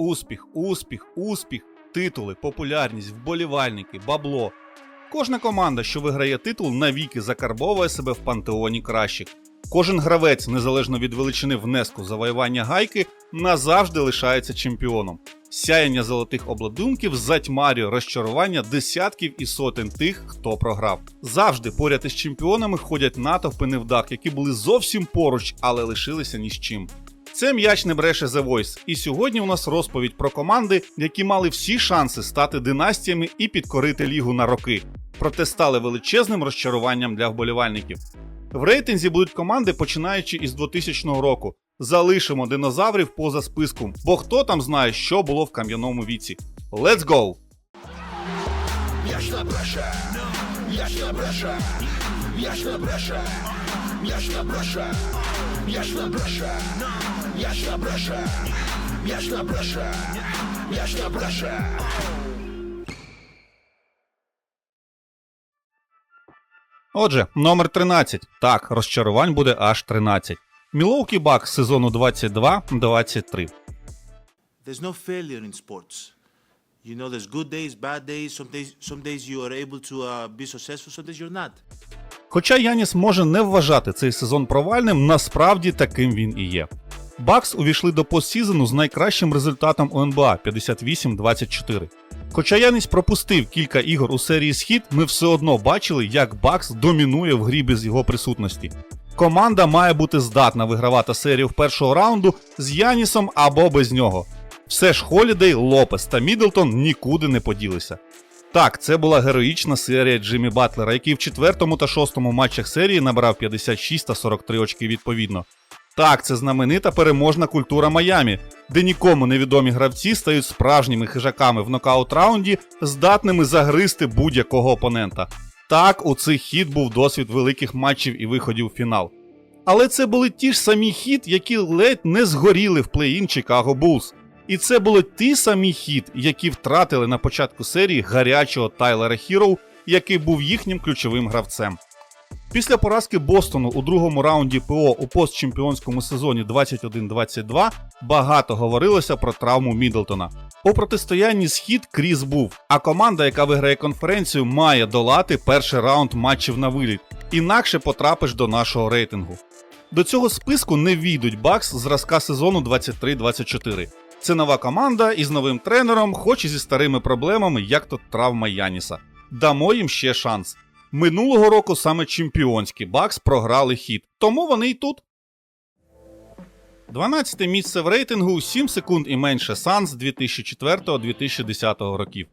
Успіх, успіх, успіх, титули, популярність, вболівальники, бабло. Кожна команда, що виграє титул, навіки закарбовує себе в пантеоні кращих. Кожен гравець, незалежно від величини внеску завоювання гайки, назавжди лишається чемпіоном. Сяяння золотих обладунків затьмарює розчарування десятків і сотень тих, хто програв. Завжди поряд із чемпіонами ходять натовпи невдах, які були зовсім поруч, але лишилися ні з чим. Це м'яч не бреше The Voice, і сьогодні у нас розповідь про команди, які мали всі шанси стати династіями і підкорити лігу на роки, проте стали величезним розчаруванням для вболівальників. В рейтинзі будуть команди, починаючи із 2000 року. Залишимо динозаврів поза списком, бо хто там знає, що було в кам'яному віці. Let's go! Не бреше, м'яч не бреше, м'яч не бреше, м'яч не бреше, м'яч не бреше, м'яч. Отже, номер 13. Так, розчарувань буде аж 13. Мілоукі Бак сезону 22-23. there's no failure in sports. You know, there's good days, bad days. Some days, some days you are able to uh, be successful. Some days you're not. Хоча Яніс може не вважати цей сезон провальним, насправді таким він і є. Бакс увійшли до постсізону з найкращим результатом у НБА 58-24. Хоча Яніс пропустив кілька ігор у серії Схід, ми все одно бачили, як Бакс домінує в грі без його присутності. Команда має бути здатна вигравати серію в першого раунду з Янісом або без нього. Все ж Холідей, Лопес та Мідлтон нікуди не поділися. Так, це була героїчна серія Джиммі Батлера, який в четвертому та шостому матчах серії набрав 56 та 43 очки відповідно. Так, це знаменита переможна культура Майамі, де нікому невідомі гравці стають справжніми хижаками в нокаут раунді, здатними загризти будь-якого опонента. Так, у цих хід був досвід великих матчів і виходів у фінал. Але це були ті ж самі хід, які ледь не згоріли в плей-ін Чикаго Булls. І це були ті самі хід, які втратили на початку серії гарячого Тайлера Хіроу, який був їхнім ключовим гравцем. Після поразки Бостону у другому раунді ПО у постчемпіонському сезоні 21-22 багато говорилося про травму Мідлтона. У протистоянні схід Кріс був, а команда, яка виграє конференцію, має долати перший раунд матчів на виліт, інакше потрапиш до нашого рейтингу. До цього списку не війдуть Бакс зразка сезону 23-24. Це нова команда із новим тренером, хоч і зі старими проблемами, як то травма Яніса. Дамо їм ще шанс. Минулого року саме чемпіонські Бакс програли хід, тому вони й тут. 12 місце в рейтингу 7 секунд і менше Санс 2004-2010 років.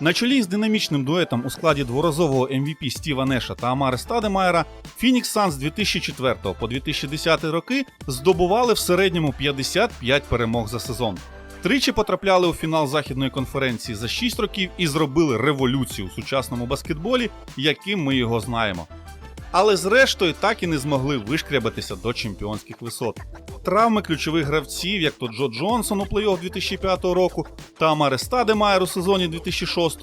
На чолі з динамічним дуетом у складі дворазового MVP Стіва Неша та Амари Стадемайера Phoenix Suns з 2004 по 2010 роки здобували в середньому 55 перемог за сезон. Тричі потрапляли у фінал західної конференції за 6 років і зробили революцію у сучасному баскетболі, яким ми його знаємо. Але зрештою так і не змогли вишкрябатися до чемпіонських висот. Травми ключових гравців, як то Джо Джонсон у плей-офф 2005 року та Амаре Стадемайер у сезоні 2006,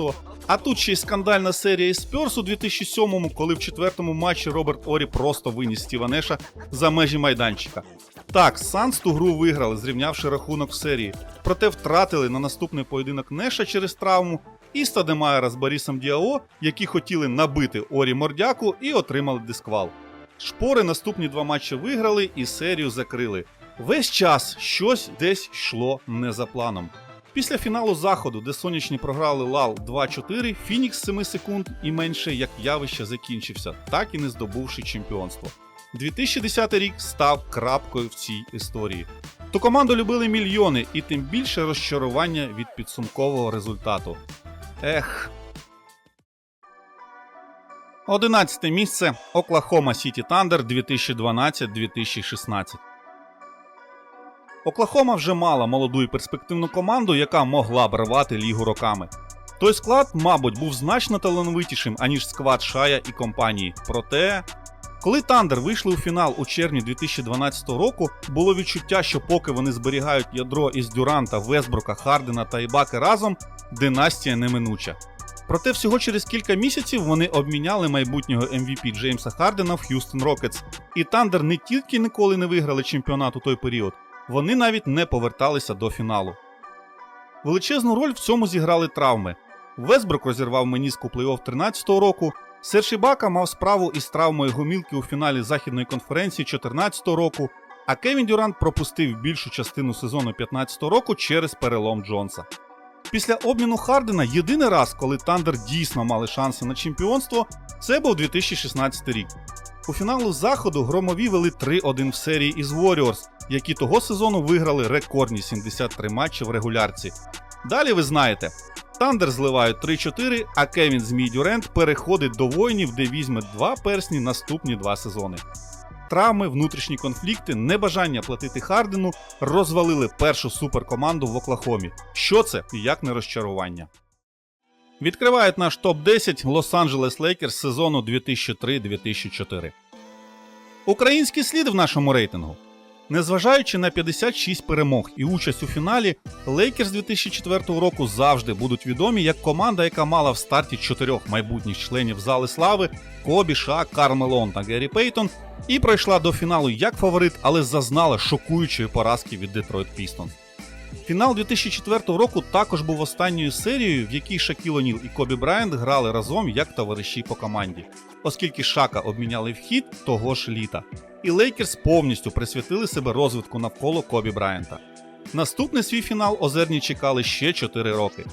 а тут ще й скандальна серія із Спьорс у 2007-му, коли в четвертому матчі Роберт Орі просто виніс Стіва Неша за межі майданчика. Так, Санс ту гру виграли, зрівнявши рахунок в серії, проте втратили на наступний поєдинок Неша через травму і Стадемайера з Борисом Діао, які хотіли набити Орі мордяку і отримали дисквал. Шпори наступні два матчі виграли і серію закрили. Весь час щось десь йшло не за планом. Після фіналу заходу, де сонячні програли Лал 2-4, Фінікс 7 секунд і менше як явище закінчився, так і не здобувши чемпіонство. 2010 рік став крапкою в цій історії. Ту команду любили мільйони, і тим більше розчарування від підсумкового результату. Ех. 11 місце Оклахома Сіті Тандер 2012-2016. Оклахома вже мала молоду і перспективну команду, яка могла б рвати лігу роками. Той склад, мабуть, був значно талановитішим, аніж склад Шая і компанії. Проте, коли Тандер вийшли у фінал у червні 2012 року, було відчуття, що поки вони зберігають ядро із Дюранта, Весбрука, Хардена та Ібаки разом, династія неминуча. Проте всього через кілька місяців вони обміняли майбутнього MVP Джеймса Хардена в Х'юстон Рокетс, і Тандер не тільки ніколи не виграли чемпіонат у той період, Вони навіть не поверталися до фіналу. Величезну роль в цьому зіграли травми. Весбрук розірвав меніск у плей-офф 13-го року. Серж Ібака мав справу із травмою гомілки у фіналі західної конференції 14-го року, а Кевін Дюрант пропустив більшу частину сезону 15-го року через перелом Джонса. Після обміну Хардена єдиний раз, коли Тандер дійсно мали шанси на чемпіонство, це був 2016 рік. У фіналу заходу громові вели 3-1 в серії із Warriors, які того сезону виграли рекордні 73 матчі в регулярці. Далі ви знаєте, Тандер зливають 3-4, а Кевін Змій Дюрент переходить до воїнів, де візьме два персні наступні два сезони. Травми, внутрішні конфлікти, небажання платити Хардену розвалили першу суперкоманду в Оклахомі. Що це і як не розчарування? Відкривають наш топ-10 Лос-Анджелес Лейкерс сезону 2003-2004. Український слід в нашому рейтингу. Незважаючи на 56 перемог і участь у фіналі, Лейкерс 2004 року завжди будуть відомі як команда, яка мала в старті чотирьох майбутніх членів зали слави Кобі, Ша, Карл та Геррі Пейтон, і пройшла до фіналу як фаворит, але зазнала шокуючої поразки від Детройт Пістонс. Фінал 2004 року також був останньою серією, в якій Шакіл Оніл і Кобі Брайант грали разом як товариші по команді, оскільки Шака обміняли вхід того ж літа. І Лейкерс повністю присвятили себе розвитку навколо Кобі Брайанта. Наступний свій фінал озерні чекали ще 4 роки.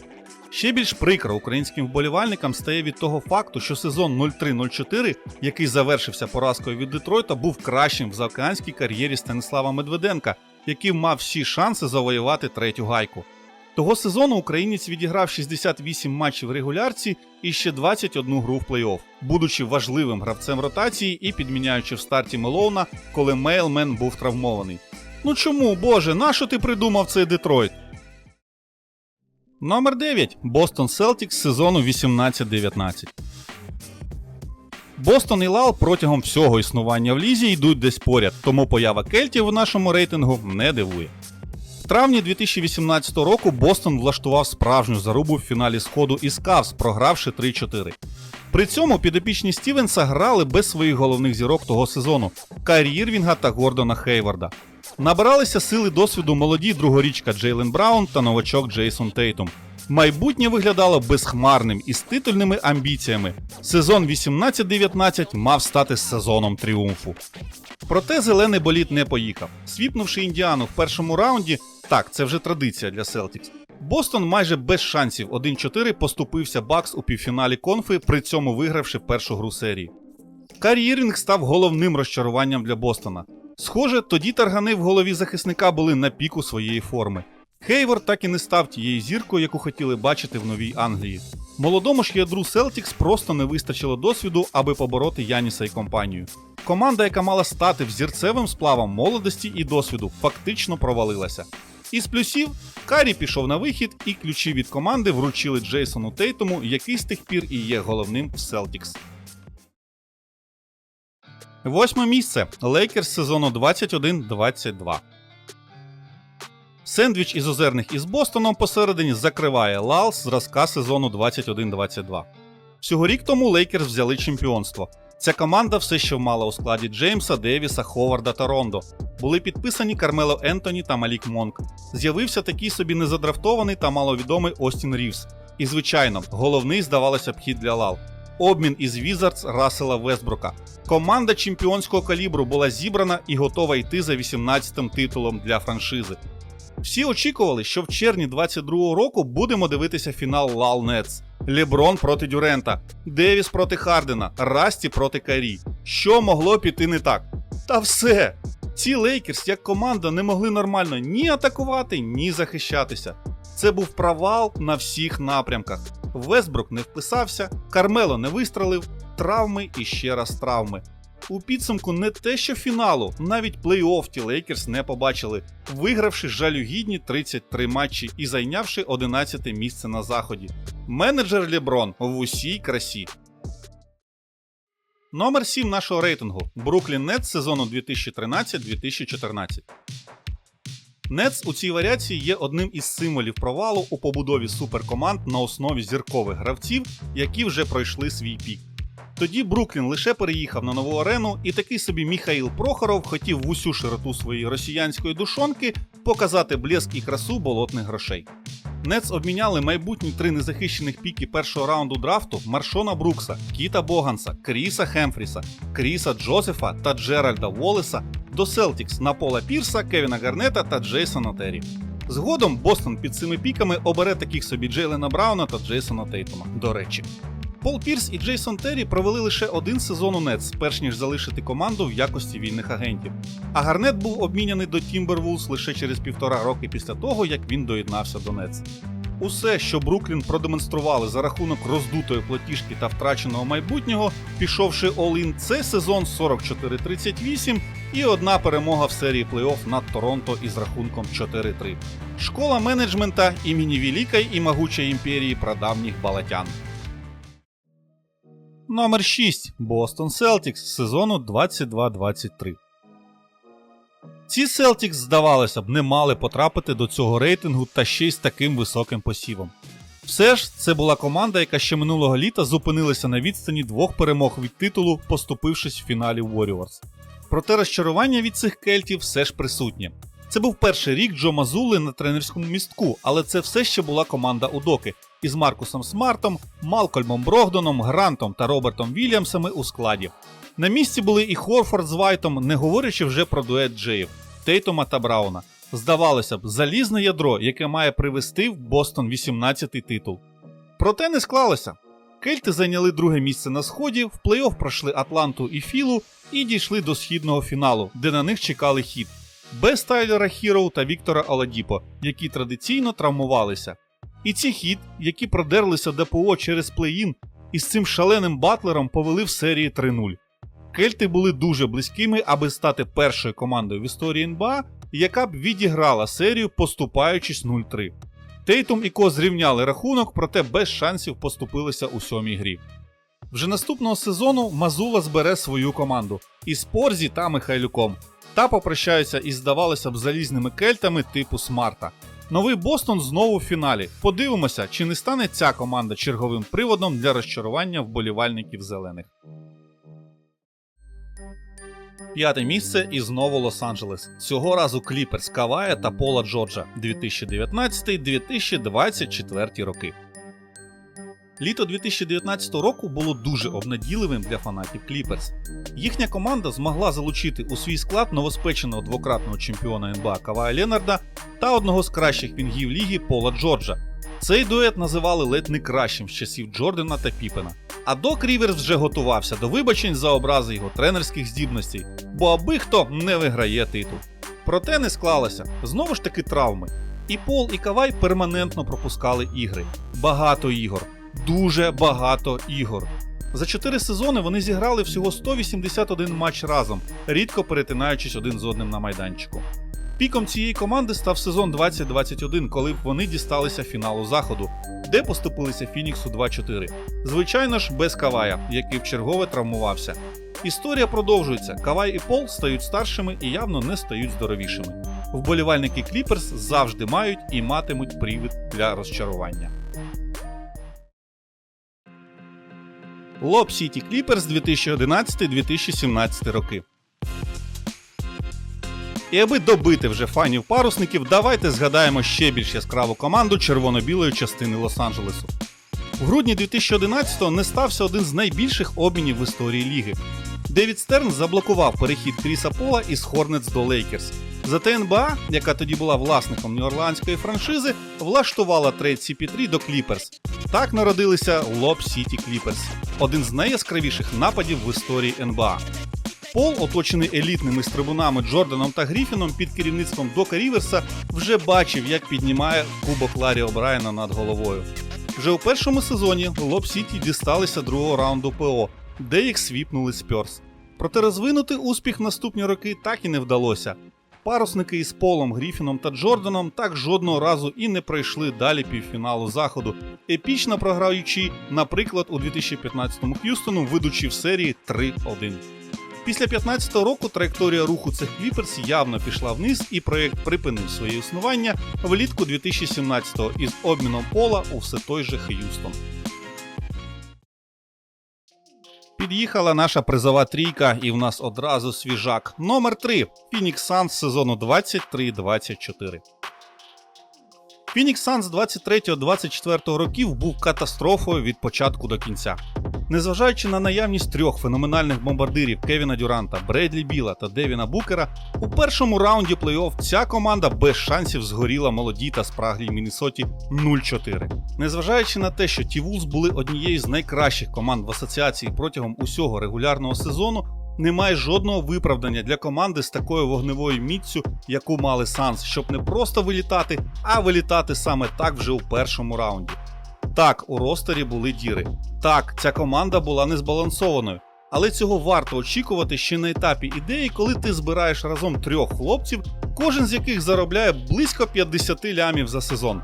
Ще більш прикро українським вболівальникам стає від того факту, що сезон 03-04, який завершився поразкою від Детройта, був кращим в заокеанській кар'єрі Станислава Медведенка, який мав всі шанси завоювати третю гайку. Того сезону українець відіграв 68 матчів в регулярці і ще 21 гру в плей-офф, будучи важливим гравцем ротації і підміняючи в старті Мелоуна, коли Мейлмен був травмований. Ну чому, боже, нащо ти придумав цей Детройт? Номер 9. Бостон Селтікс сезону 18-19. Бостон і Лал протягом всього існування в лізі йдуть десь поряд, тому поява кельтів в нашому рейтингу не дивує. В травні 2018 року Бостон влаштував справжню зарубу в фіналі сходу із Кавс, програвши 3-4. При цьому підопічні Стівенса грали без своїх головних зірок того сезону Кайрі Ірвінга та Гордона Хейварда. Набиралися сили досвіду молоді другорічка Джейлен Браун та новачок Джейсон Тейтум. Майбутнє виглядало безхмарним і з титульними амбіціями. Сезон 18-19 мав стати сезоном тріумфу. Проте зелений боліт не поїхав. Свіпнувши індіану в першому раунді, так, це вже традиція для Селтікс. Бостон майже без шансів 1-4 поступився Бакс у півфіналі конфи, при цьому вигравши першу гру серії. Карі Ірвінг став головним розчаруванням для Бостона. Схоже, тоді таргани в голові захисника були на піку своєї форми. Хейвор так і не став тією зіркою, яку хотіли бачити в новій Англії. Молодому ж ядру Селтікс просто не вистачило досвіду, аби побороти Яніса і компанію. Команда, яка мала стати взірцевим сплавом молодості і досвіду, фактично провалилася. Із плюсів Карі пішов на вихід, і ключі від команди вручили Джейсону Тейтому, який з тих пір і є головним в Селтікс. Восьме місце. Лейкерс сезону 21-22. Сендвіч із озерних із Бостоном посередині закриває Лал зразка сезону 21-22. Всього рік тому Лейкерс взяли чемпіонство. Ця команда все ще мала у складі Джеймса, Девіса, Ховарда та Рондо. Були підписані Кармело Ентоні та Малік Монк. З'явився такий собі незадрафтований та маловідомий Остін Рівс. І, звичайно, головний, здавалося б, хід для Лал. Обмін із Візардс Рассела Вестбрука. Команда чемпіонського калібру була зібрана і готова йти за 18-м титулом для франшизи. Всі очікували, що в червні 22-го року будемо дивитися фінал Лал Нетс. Леброн проти Дюрента, Девіс проти Хардена, Расті проти Карі. Що могло піти не так? Та все! Ці Лейкерс як команда не могли нормально ні атакувати, ні захищатися. Це був провал на всіх напрямках. Весбрук не вписався, Кармело не вистрелив, травми і ще раз травми. У підсумку не те, що фіналу, навіть плей-офф ті Лейкерс не побачили, вигравши жалюгідні 33 матчі і зайнявши 11 місце на заході. Менеджер Леброн в усій красі. Номер 7 нашого рейтингу Бруклін Нетс сезону 2013-2014. Нетс у цій варіації є одним із символів провалу у побудові суперкоманд на основі зіркових гравців, які вже пройшли свій пік. Тоді Бруклін лише переїхав на нову арену, і такий собі Міхаїл Прохоров хотів в усю широту своєї росіянської душонки показати блеск і красу болотних грошей. Нец обміняли майбутні три незахищених піки першого раунду драфту Маршона Брукса, Кіта Боганса, Кріса Хемфріса, Кріса Джозефа та Джеральда Волеса до Селтікс на Пола Пірса, Кевіна Гарнета та Джейсона Террі. Згодом Бостон під цими піками обере таких собі Джейлена Брауна та Джейсона Тейтума. До речі. Пол Пірс і Джейсон Террі провели лише один сезон у Нетс, перш ніж залишити команду в якості вільних агентів. А Гарнет був обміняний до Тімбервулс лише через півтора роки після того, як він доєднався до Нетс. Усе, що Бруклін продемонстрували за рахунок роздутої платіжки та втраченого майбутнього, пішовши all-in, це сезон 44-38 і одна перемога в серії плей-офф над Торонто із рахунком 4-3. Школа менеджмента імені Великої і могучої імперії прадавніх балатян. Номер 6. Бостон Селтікс сезону 22-23. Ці Селтікс, здавалося б, не мали потрапити до цього рейтингу та ще й з таким високим посівом. Все ж, це була команда, яка ще минулого літа зупинилася на відстані двох перемог від титулу, поступившись в фіналі Warriors. Проте розчарування від цих кельтів все ж присутнє. Це був перший рік Джо Мазули на тренерському містку, але це все ще була команда Удоки із Маркусом Смартом, Малкольмом Брогдоном, Грантом та Робертом Вільямсами у складі. На місці були і Хорфорд з Вайтом, не говорячи вже про дует Джеїв, Тейтома та Брауна. Здавалося б, залізне ядро, яке має привести в Бостон 18-й титул. Проте не склалося. Кельти зайняли друге місце на сході, в плей-офф пройшли Атланту і Філу і дійшли до східного фіналу, де на них чекали хід. Без Тайлера Хіроу та Віктора Оладіпо, які традиційно травмувалися. І ці хід, які продерлися ДПО через плей-ін, із цим шаленим батлером повели в серії 3-0. Кельти були дуже близькими, аби стати першою командою в історії НБА, яка б відіграла серію, поступаючись 0-3. Тейтум і Ко зрівняли рахунок, проте без шансів поступилися у сьомій грі. Вже наступного сезону Мазула збере свою команду із Порзі та Михайлюком. Та попрощаються із, здавалося б, залізними кельтами типу Смарта. Новий Бостон знову в фіналі. Подивимося, чи не стане ця команда черговим приводом для розчарування вболівальників зелених. П'яте місце і знову Лос-Анджелес. Цього разу Кліперс Кавая та Пола Джорджа 2019-2024 роки. Літо 2019 року було дуже обнадійливим для фанатів Кліперс. Їхня команда змогла залучити у свій склад новоспеченого двократного чемпіона НБА Кавая Ленарда та одного з кращих вінгів ліги Пола Джорджа. Цей дует називали ледь не кращим з часів Джордана та Піпена. А Док Ріверс вже готувався до вибачень за образи його тренерських здібностей, бо аби хто не виграє титул. Проте не склалося. Знову ж таки травми. І Пол, і Кавай перманентно пропускали ігри. Багато ігор. Дуже багато ігор. За 4 сезони вони зіграли всього 181 матч разом, рідко перетинаючись один з одним на майданчику. Піком цієї команди став сезон 2021, коли вони дісталися фіналу заходу, де поступилися Фініксу 2-4. Звичайно ж, без Кавая, який вчергове травмувався. Історія продовжується. Кавай і Пол стають старшими і явно не стають здоровішими. Вболівальники Кліперс завжди мають і матимуть привід для розчарування. Лоб Сіті Кліперс 2011-2017 роки. І аби добити вже фанів парусників, давайте згадаємо ще більш яскраву команду червоно-білої частини Лос-Анджелесу. В грудні 2011-го не стався один з найбільших обмінів в історії ліги. Девід Стерн заблокував перехід Кріса Пола із Хорнетс до Лейкерс. Зате НБА, яка тоді була власником нью-орлеанської франшизи, влаштувала трейд CP3 до Кліперс. Так народилися Лоб Сіті Кліперс, один з найяскравіших нападів в історії НБА. Пол, оточений елітними стрибунами Джорданом та Гріфіном під керівництвом Дока Ріверса, вже бачив, як піднімає кубок Ларі О'Брайена над головою. Вже у першому сезоні Лоб Сіті дісталися другого раунду ПО, де їх свіпнули Спьорс. Проте розвинути успіх в наступні роки так і не вдалося. Парусники із Полом, Гріфіном та Джорданом так жодного разу і не пройшли далі півфіналу заходу, епічно програючи, наприклад, у 2015-му Х'юстону, ведучи в серії 3-1. Після 15-го року траєкторія руху цих кліперс явно пішла вниз, і проєкт припинив своє існування влітку 2017-го із обміном пола у все той же Х'юстон. Під'їхала наша призова трійка, і в нас одразу свіжак. Номер 3 Phoenix Suns сезону 23-24. Phoenix Suns 23-24 років був катастрофою від початку до кінця. Незважаючи на наявність трьох феноменальних бомбардирів Кевіна Дюранта, Бредлі Біла та Девіна Букера, у першому раунді плей-офф ця команда без шансів згоріла молодій та спраглій Міннесоті 0-4. Незважаючи на те, що Тівулс були однією з найкращих команд в асоціації протягом усього регулярного сезону, немає жодного виправдання для команди з такою вогневою міцю, яку мали Санс, щоб не просто вилітати, а вилітати саме так вже у першому раунді. Так, у ростері були діри. Так, ця команда була незбалансованою. Але цього варто очікувати ще на етапі ідеї, коли ти збираєш разом трьох хлопців, кожен з яких заробляє близько 50 лямів за сезон.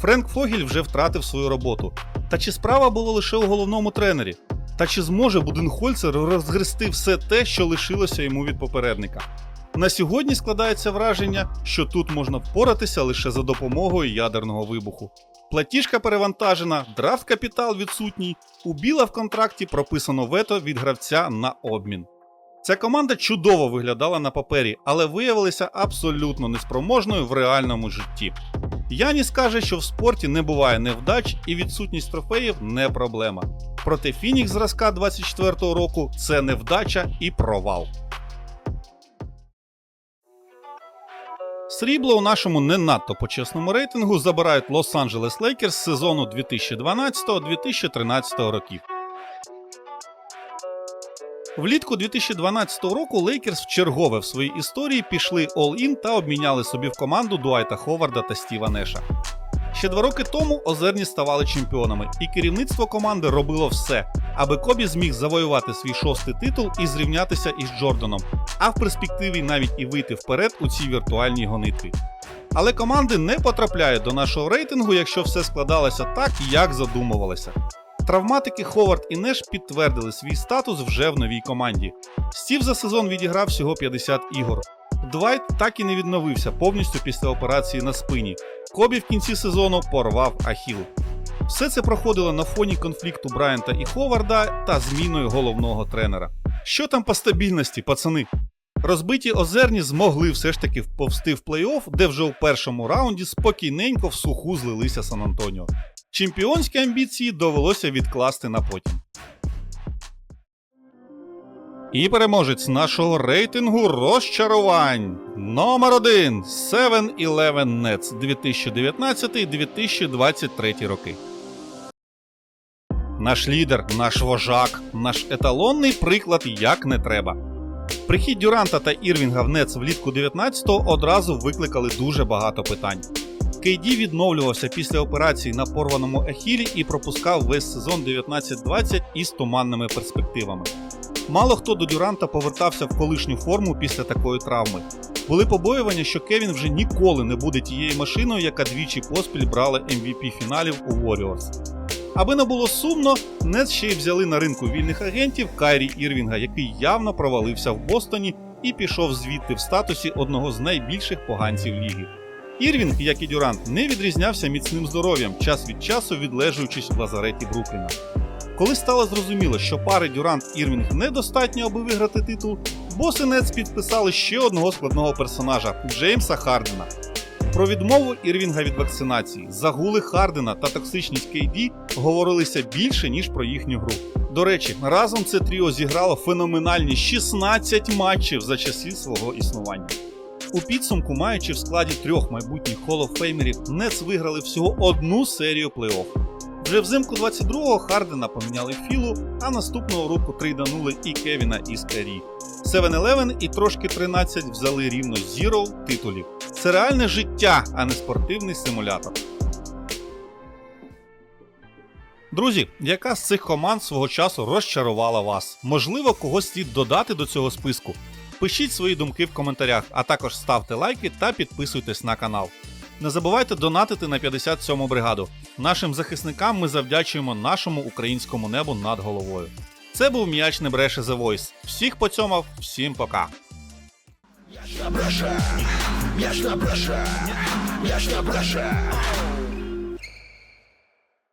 Френк Фогіль вже втратив свою роботу. Та чи справа була лише у головному тренері? Та чи зможе Буденхольцер розгрести все те, що лишилося йому від попередника? На сьогодні складається враження, що тут можна впоратися лише за допомогою ядерного вибуху. Платіжка перевантажена, драфт капітал відсутній. У Біла в контракті прописано вето від гравця на обмін. Ця команда чудово виглядала на папері, але виявилася абсолютно неспроможною в реальному житті. Яніс каже, що в спорті не буває невдач і відсутність трофеїв не проблема. Проте Фінікс зразка 24-го року це невдача і провал. Срібло у нашому не надто почесному рейтингу забирають Лос-Анджелес Лейкерс сезону 2012-2013 років. Влітку 2012 року Лейкерс вчергове в своїй історії пішли all-in та обміняли собі в команду Дуайта Ховарда та Стіва Неша. Ще два роки тому озерні ставали чемпіонами, і керівництво команди робило все, аби Кобі зміг завоювати свій шостий титул і зрівнятися із Джорданом, а в перспективі навіть і вийти вперед у цій віртуальній гонитві. Але команди не потрапляють до нашого рейтингу, якщо все складалося так, як задумувалося. Травматики Ховард і Неш підтвердили свій статус вже в новій команді. Стів за сезон відіграв всього 50 ігор. Двайт так і не відновився повністю після операції на спині. Кобі в кінці сезону порвав Ахіл. Все це проходило на фоні конфлікту Брайанта і Ховарда та зміною головного тренера. Що там по стабільності, пацани? Розбиті озерні змогли все ж таки вповсти в плей-офф, де вже у першому раунді спокійненько в суху злилися Сан Антоніо. Чемпіонські амбіції довелося відкласти на потім. І переможець нашого рейтингу розчарувань. Номер 1 7-Eleven Nets 2019-2023 роки. Наш лідер, наш вожак, наш еталонний приклад як не треба. Прихід Дюранта та Ірвінга в Нетс влітку 19-го одразу викликали дуже багато питань. Кейді відновлювався після операції на порваному ехілі і пропускав весь сезон 19-20 із туманними перспективами. Мало хто до Дюранта повертався в колишню форму після такої травми. Були побоювання, що Кевін вже ніколи не буде тією машиною, яка двічі поспіль брала MVP фіналів у Warriors. Аби не було сумно, Нетс ще й взяли на ринку вільних агентів Кайрі Ірвінга, який явно провалився в Бостоні і пішов звідти в статусі одного з найбільших поганців ліги. Ірвінг, як і Дюрант, не відрізнявся міцним здоров'ям, час від часу відлежуючись в лазареті Брукліна. Коли стало зрозуміло, що пари Дюрант Ірвінг недостатньо, аби виграти титул, боси Нетс підписали ще одного складного персонажа Джеймса Хардена. Про відмову Ірвінга від вакцинації, загули Хардена та токсичність KD говорилися більше, ніж про їхню гру. До речі, разом це тріо зіграло феноменальні 16 матчів за часів свого існування. У підсумку, маючи в складі трьох майбутніх холофеймерів, Нетс виграли всього одну серію плей-офф. Вже взимку 22-го Хардена поміняли Філу, а наступного року трейданули і Кевіна із Карі. 7-Eleven і трошки 13 взяли рівно Zero титулів. Це реальне життя, а не спортивний симулятор. Друзі, яка з цих команд свого часу розчарувала вас? Можливо, когось слід додати до цього списку. Пишіть свої думки в коментарях, а також ставте лайки та підписуйтесь на канал. Не забувайте донатити на 57-му бригаду. Нашим захисникам ми завдячуємо нашому українському небу над головою. Це був м'яч не бреше The Voice. Всіх поцьомав, всім пока. М'яч на бреше, м'яч на бреше, м'яч на бреше.